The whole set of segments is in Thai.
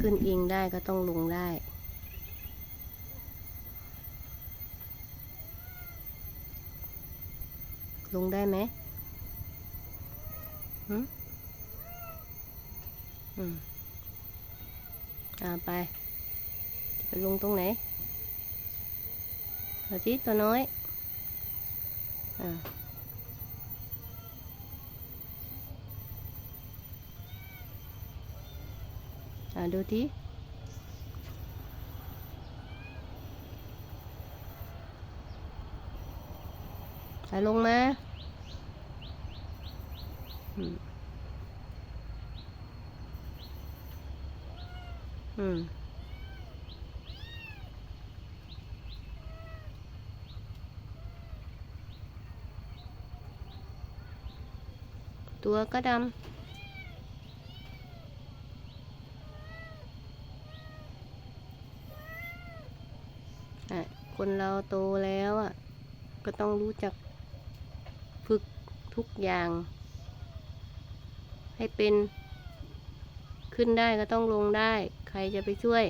ขึ้นเองได้ก็ต้องลงได้ ลงได้ไหมหืมอืมอ่าไป จะไปลงตรงไหนเอาที่ตัวน้อย อ่า ดูที่ไปลงมาอืม อืมตัวก็ดำ คนเราโตแล้วอะ ก็ต้องรู้จักฝึกทุกอย่าง ให้เป็นขึ้นได้ก็ต้องลงได้ ใครจะไปช่วย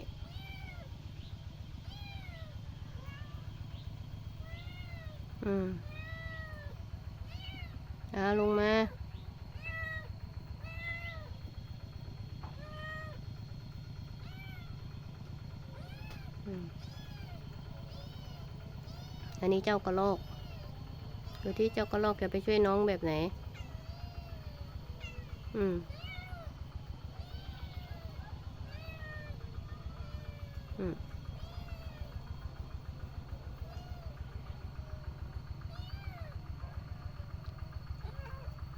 อืมเอาลงมาอืม อันนี้เจ้ากระโลกดูที่เจ้ากระโลกจะไปช่วยน้องแบบไหน อืม อืม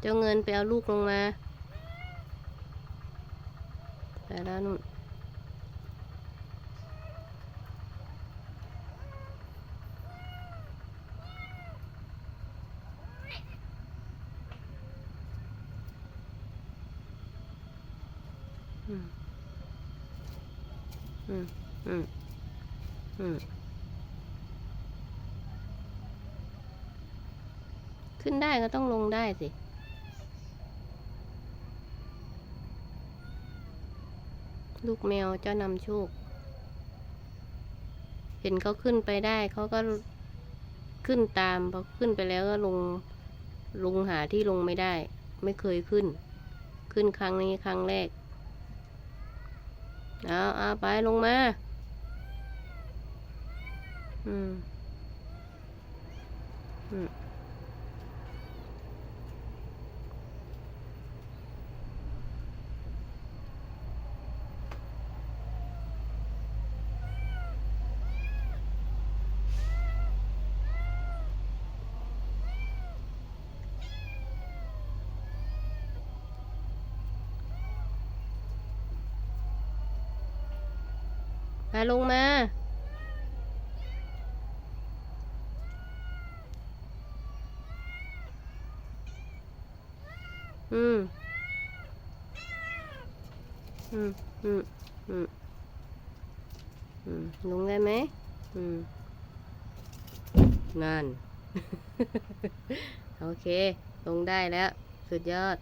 เจ้าเงินไปเอาลูกลงมา ไปแล้วนู่น อืมอืมอืมอืมขึ้นได้ก็ต้องลงได้สิ ลูกแมวเจ้านำโชค เห็นเขาขึ้นไปได้เขาก็ขึ้นตามพอขึ้นไปแล้วก็ลงลงหาที่ลงไม่ได้ ไม่เคยขึ้น ขึ้นครั้งนี้ครั้งแรก เอาเอาไปลงมา อืม อืม มาลงมา อืม อืม อืม อืม อืม ลงได้ไหม อืม นั่น โอเค ลงได้แล้ว สุดยอด